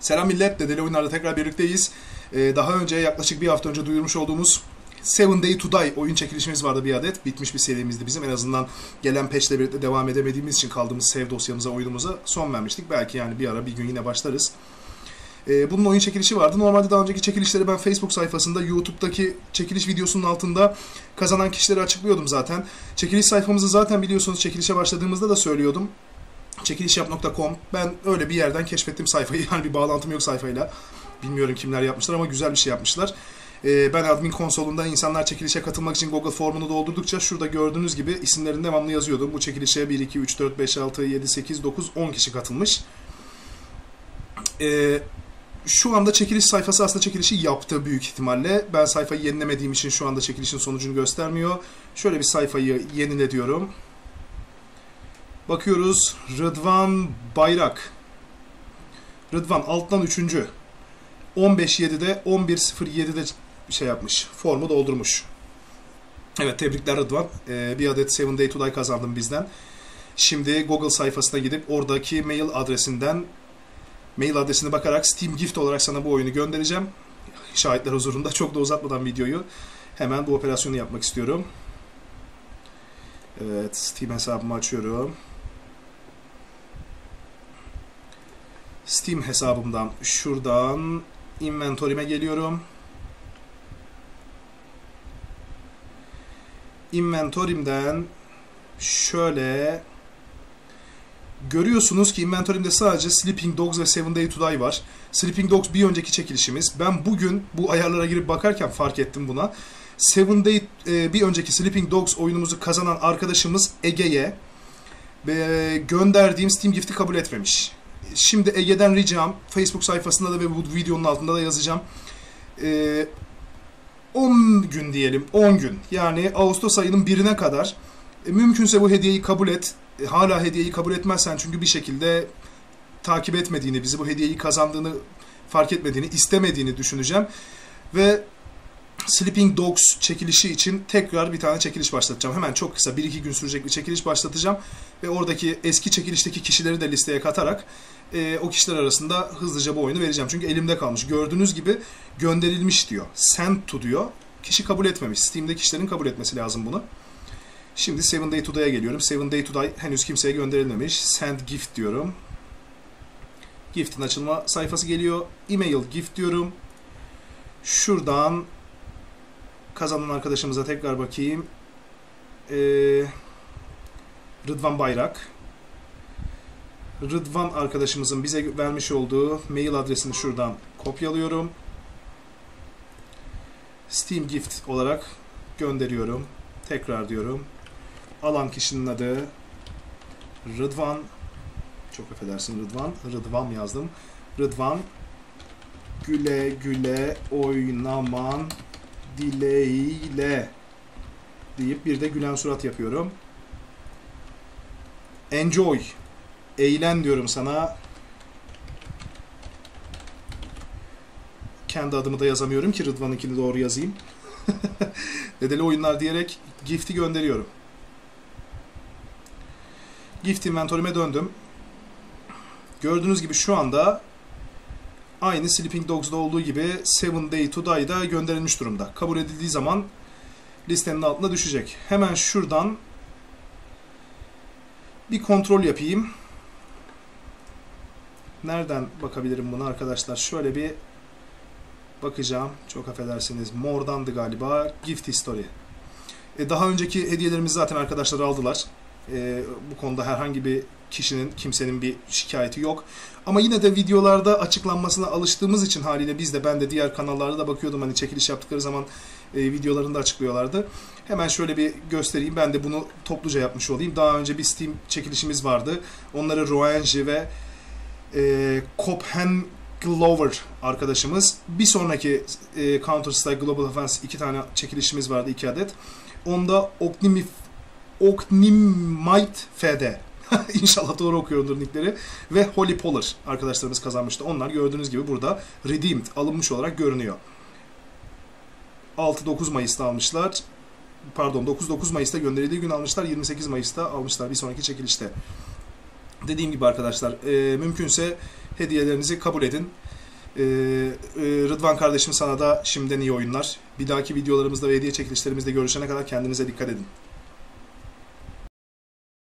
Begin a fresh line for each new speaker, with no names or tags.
Selam millet, Dedeli Oyunlar'da tekrar birlikteyiz. Ee, daha önce yaklaşık bir hafta önce duyurmuş olduğumuz Seven Day to Die oyun çekilişimiz vardı bir adet. Bitmiş bir serimizdi bizim. En azından gelen patchle birlikte devam edemediğimiz için kaldığımız save dosyamıza, oyunumuza son vermiştik. Belki yani bir ara bir gün yine başlarız. Ee, bunun oyun çekilişi vardı. Normalde daha önceki çekilişleri ben Facebook sayfasında, YouTube'daki çekiliş videosunun altında kazanan kişileri açıklıyordum zaten. Çekiliş sayfamızı zaten biliyorsunuz çekilişe başladığımızda da söylüyordum çekilişyap.com. Ben öyle bir yerden keşfettim sayfayı. Yani bir bağlantım yok sayfayla. Bilmiyorum kimler yapmışlar ama güzel bir şey yapmışlar. Ee, ben admin konsolunda insanlar çekilişe katılmak için Google formunu doldurdukça şurada gördüğünüz gibi isimlerini devamlı yazıyordum. Bu çekilişe 1, 2, 3, 4, 5, 6, 7, 8, 9, 10 kişi katılmış. Ee, şu anda çekiliş sayfası aslında çekilişi yaptı büyük ihtimalle. Ben sayfayı yenilemediğim için şu anda çekilişin sonucunu göstermiyor. Şöyle bir sayfayı yenile diyorum. Bakıyoruz. Rıdvan Bayrak. Rıdvan alttan 3. 15.7'de 11.07'de şey yapmış. Formu doldurmuş. Evet tebrikler Rıdvan. Ee, bir adet 7 Day to Die kazandım bizden. Şimdi Google sayfasına gidip oradaki mail adresinden mail adresine bakarak Steam Gift olarak sana bu oyunu göndereceğim. Şahitler huzurunda çok da uzatmadan videoyu hemen bu operasyonu yapmak istiyorum. Evet Steam hesabımı açıyorum. Steam hesabımdan şuradan inventory'me geliyorum. Inventory'imden şöyle görüyorsunuz ki inventory'imde sadece Sleeping Dogs ve Seven Day to Die var. Sleeping Dogs bir önceki çekilişimiz. Ben bugün bu ayarlara girip bakarken fark ettim buna. Seven Day e, bir önceki Sleeping Dogs oyunumuzu kazanan arkadaşımız Ege'ye e, gönderdiğim Steam Gift'i kabul etmemiş. Şimdi Ege'den ricam Facebook sayfasında da ve bu videonun altında da yazacağım. Ee, 10 gün diyelim 10 gün yani Ağustos ayının birine kadar e, mümkünse bu hediyeyi kabul et. E, hala hediyeyi kabul etmezsen çünkü bir şekilde takip etmediğini, bizi bu hediyeyi kazandığını fark etmediğini, istemediğini düşüneceğim. Ve Sleeping Dogs çekilişi için tekrar bir tane çekiliş başlatacağım. Hemen çok kısa 1-2 gün sürecek bir çekiliş başlatacağım. Ve oradaki eski çekilişteki kişileri de listeye katarak e, o kişiler arasında hızlıca bu oyunu vereceğim. Çünkü elimde kalmış. Gördüğünüz gibi gönderilmiş diyor. Sent to diyor. Kişi kabul etmemiş. Steam'de kişilerin kabul etmesi lazım bunu. Şimdi Seven Day to Die'ye geliyorum. Seven Day to Die henüz kimseye gönderilmemiş. Send gift diyorum. Gift'in açılma sayfası geliyor. Email gift diyorum. Şuradan kazanan arkadaşımıza tekrar bakayım. Ee, Rıdvan Bayrak. Rıdvan arkadaşımızın bize vermiş olduğu mail adresini şuradan kopyalıyorum. Steam Gift olarak gönderiyorum. Tekrar diyorum. Alan kişinin adı Rıdvan. Çok affedersin Rıdvan. Rıdvan yazdım. Rıdvan güle güle oynaman dileğiyle deyip bir de gülen surat yapıyorum. Enjoy. Eğlen diyorum sana. Kendi adımı da yazamıyorum ki Rıdvan'ınkini doğru yazayım. Dedeli oyunlar diyerek gift'i gönderiyorum. Gift inventory'me döndüm. Gördüğünüz gibi şu anda aynı Sleeping Dogs'da olduğu gibi Seven Day to Die'da gönderilmiş durumda. Kabul edildiği zaman listenin altına düşecek. Hemen şuradan bir kontrol yapayım. Nereden bakabilirim buna arkadaşlar? Şöyle bir bakacağım. Çok affedersiniz. Mor'dandı galiba. Gift History. E, daha önceki hediyelerimizi zaten arkadaşlar aldılar. E, bu konuda herhangi bir kişinin, kimsenin bir şikayeti yok. Ama yine de videolarda açıklanmasına alıştığımız için haliyle biz de ben de diğer kanallarda da bakıyordum hani çekiliş yaptıkları zaman e, videolarında açıklıyorlardı. Hemen şöyle bir göstereyim. Ben de bunu topluca yapmış olayım. Daha önce bir Steam çekilişimiz vardı. Onları Roenji ve e, Cophen Glover arkadaşımız. Bir sonraki e, Counter Strike Global Offense iki tane çekilişimiz vardı, iki adet. Onda Ocnimif Ocnimite FD İnşallah doğru okuyorumdur nickleri. Ve Holy Polar arkadaşlarımız kazanmıştı. Onlar gördüğünüz gibi burada redeemed, alınmış olarak görünüyor. 6-9 Mayıs'ta almışlar. Pardon 9-9 Mayıs'ta gönderildiği gün almışlar. 28 Mayıs'ta almışlar bir sonraki çekilişte. Dediğim gibi arkadaşlar e, mümkünse hediyelerinizi kabul edin. E, e, Rıdvan kardeşim sana da şimdiden iyi oyunlar. Bir dahaki videolarımızda ve hediye çekilişlerimizde görüşene kadar kendinize dikkat edin.